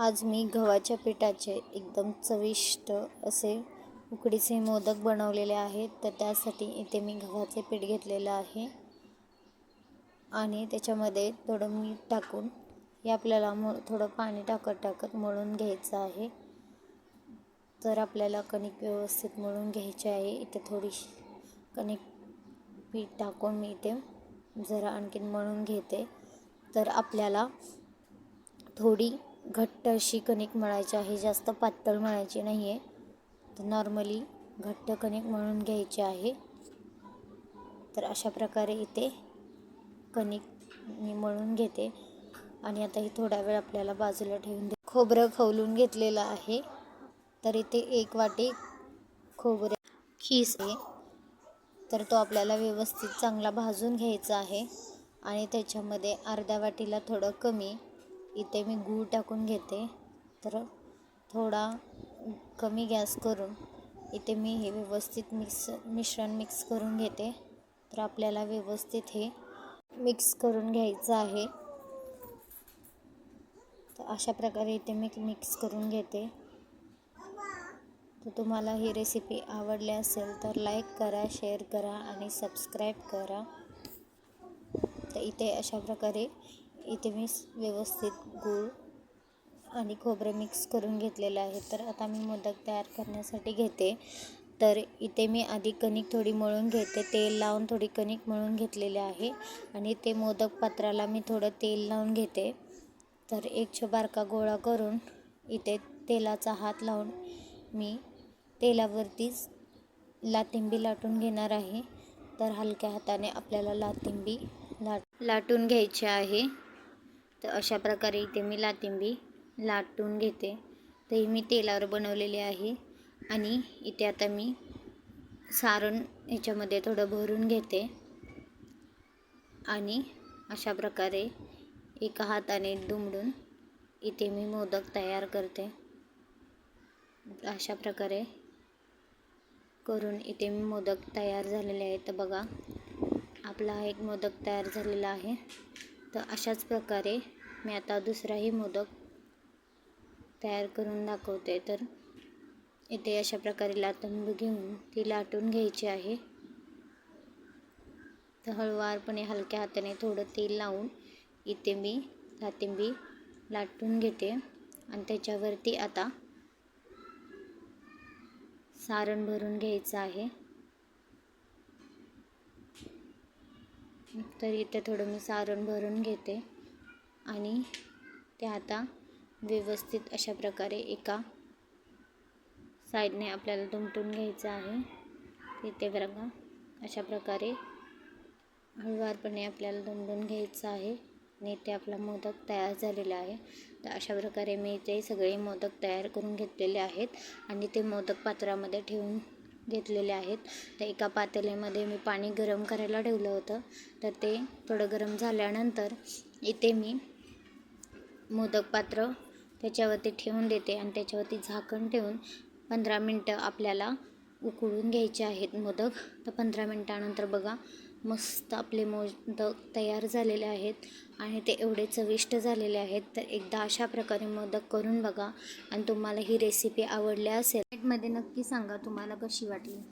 आज मी गव्हाच्या पिठाचे एकदम चविष्ट असे उकडीचे मोदक बनवलेले आहेत. तर त्यासाठी इथे मी गव्हाचे पीठ घेतलेलं आहे. आणि त्याच्यामध्ये थोडं मीठ टाकून हे आपल्याला म थोडं पाणी टाकत टाकत मळून घ्यायचं आहे. तर आपल्याला कणिक व्यवस्थित मळून घ्यायची आहे. इथे थोडीशी कणिक पीठ टाकून मी इथे जरा आणखीन मळून घेते. तर आपल्याला थोडी घट्ट अशी कणिक मळायची आहे जास्त पातळ मळायची नाही आहे तर नॉर्मली घट्ट कणिक मळून घ्यायची आहे. तर अशा प्रकारे इथे कणिक मी मळून घेते. आणि आता ही थोडा वेळ आपल्याला बाजूला ठेवून दे खोबरं खवलून घेतलेलं आहे. तर इथे एक वाटी खोबरे खीस आहे. तर तो आपल्याला व्यवस्थित चांगला भाजून घ्यायचा आहे. आणि त्याच्यामध्ये अर्ध्या वाटीला थोडं कमी इथे मी गूळ टाकून घेते. तर थोडा कमी गॅस करून इथे मी हे व्यवस्थित मिक्स मिश्रण मिक्स करून घेते. तर आपल्याला व्यवस्थित हे मिक्स करून घ्यायचं आहे. तर अशा प्रकारे इथे मी मिक्स करून घेते. तर तुम्हाला ही रेसिपी आवडली असेल तर लाईक करा शेअर करा आणि सबस्क्राईब करा. तर इथे अशा प्रकारे इथे मी व्यवस्थित गूळ आणि खोबरं मिक्स करून घेतलेलं आहे. तर आता मी मोदक तयार करण्यासाठी घेते. तर इथे मी आधी कणिक थोडी मळून घेते. तेल लावून थोडी कणिक मळून घेतलेले आहे. आणि ते मोदक पात्राला मी थोडं तेल लावून घेते. तर एक छ बारका गोळा करून इथे तेलाचा हात लावून मी तेलावरतीच लातिंबी लाटून घेणार आहे. तर हलक्या हाताने आपल्याला लातिंबी लाट लाटून घ्यायची आहे. तर अशा प्रकारे इथे मी लातिंबी लाटून घेते. तर ही मी तेलावर बनवलेली आहे. आणि इथे आता मी सारण याच्यामध्ये थोडं भरून घेते. आणि अशा प्रकारे एका हाताने दुमडून इथे मी मोदक तयार करते. अशा प्रकारे करून इथे मी मोदक तयार झालेले आहेत. तर बघा आपला हा एक मोदक तयार झालेला आहे. तर अशाच प्रकारे मी आता दुसराही मोदक तयार करून दाखवते. तर इथे अशा प्रकारे लाटून घेऊन ती लाटून घ्यायची आहे. तर हळुवारपणे हलक्या हाताने थोडं तेल लावून इथे मी लातिंबी लाटून घेते. आणि त्याच्यावरती आता सारण भरून घ्यायचं आहे. तर इथे थोडं मी सारण भरून घेते. आणि ते आता व्यवस्थित अशा प्रकारे एका साईडने आपल्याला दुमटून घ्यायचं आहे. इथे बघा अशा प्रकारे हळूवारपणे आपल्याला दुमडून घ्यायचं आहे. आणि इथे आपला मोदक तयार झालेला आहे. तर अशा प्रकारे मी इथे सगळे मोदक तयार करून घेतलेले आहेत. आणि ते मोदक पात्रामध्ये ठेवून घेतलेले आहेत. तर एका पातेल्यामध्ये मी पाणी गरम करायला ठेवलं होतं. तर ते थोडं गरम झाल्यानंतर इथे मी मोदक पात्र त्याच्यावरती ठेवून देते आणि त्याच्यावरती झाकण ठेवून पंधरा मिनटं आपल्याला उकळून घ्यायचे आहेत मोदक. तर पंधरा मिनटानंतर बघा मस्त आपले मोदक तयार झालेले आहेत आणि ते एवढे चविष्ट झालेले आहेत. तर एकदा अशा प्रकारे मोदक करून बघा आणि तुम्हाला ही रेसिपी आवडली असेल. मध्ये नक्की सांगा तुम्हाला कशी वाटली.